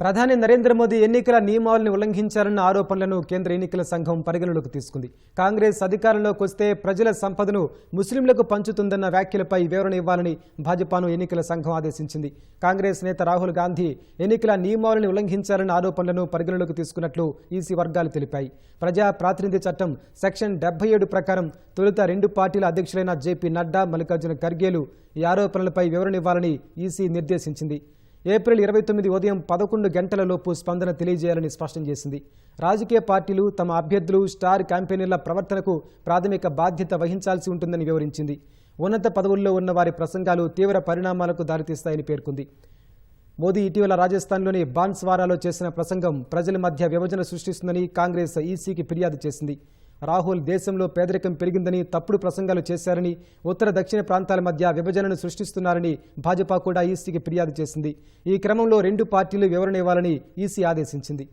ప్రధాని నరేంద్ర మోదీ ఎన్నికల నియమావళిని ఉల్లంఘించారన్న ఆరోపణలను కేంద్ర ఎన్నికల సంఘం పరిగణలోకి తీసుకుంది. కాంగ్రెస్ అధికారంలోకి వస్తే ప్రజల సంపదను ముస్లింలకు పంచుతుందన్న వ్యాఖ్యలపై వివరణ ఇవ్వాలని భాజపాను ఎన్నికల సంఘం ఆదేశించింది. కాంగ్రెస్ నేత రాహుల్ గాంధీ ఎన్నికల నియమావళిని ఉల్లంఘించారన్న ఆరోపణలను పరిగణలోకి తీసుకున్నట్లు ఈసీ వర్గాలు తెలిపాయి. ప్రజా ప్రాతినిధ్య చట్టం సెక్షన్ డెబ్బై ఏడు ప్రకారం తొలుత రెండు పార్టీల అధ్యక్షులైన జేపీ నడ్డా మల్లికార్జున ఖర్గేలు ఈ ఆరోపణలపై వివరణ ఇవ్వాలని ఈసీ నిర్దేశించింది. ఏప్రిల్ ఇరవై తొమ్మిది ఉదయం పదకొండు గంటలలోపు స్పందన తెలియజేయాలని స్పష్టం చేసింది. రాజకీయ పార్టీలు తమ అభ్యర్థులు స్టార్ క్యాంపెయినర్ల ప్రవర్తనకు ప్రాథమిక బాధ్యత వహించాల్సి ఉంటుందని వివరించింది. ఉన్నత పదవుల్లో ఉన్న వారి ప్రసంగాలు తీవ్ర పరిణామాలకు దారితీస్తాయని పేర్కొంది. మోదీ ఇటీవల రాజస్థాన్లోని బాన్స్వారాలో చేసిన ప్రసంగం ప్రజల మధ్య విభజన సృష్టిస్తుందని కాంగ్రెస్ ఈసీకి ఫిర్యాదు చేసింది. రాహుల్ దేశంలో పేదరికం పెరిగిందని తప్పుడు ప్రసంగాలు చేశారని ఉత్తర దక్షిణ ప్రాంతాల మధ్య విభజనను సృష్టిస్తున్నారని భాజపా కూడా ఈసీకి ఫిర్యాదు చేసింది. ఈ క్రమంలో రెండు పార్టీలు వివరణ ఇవ్వాలని ఈసీ ఆదేశించింది.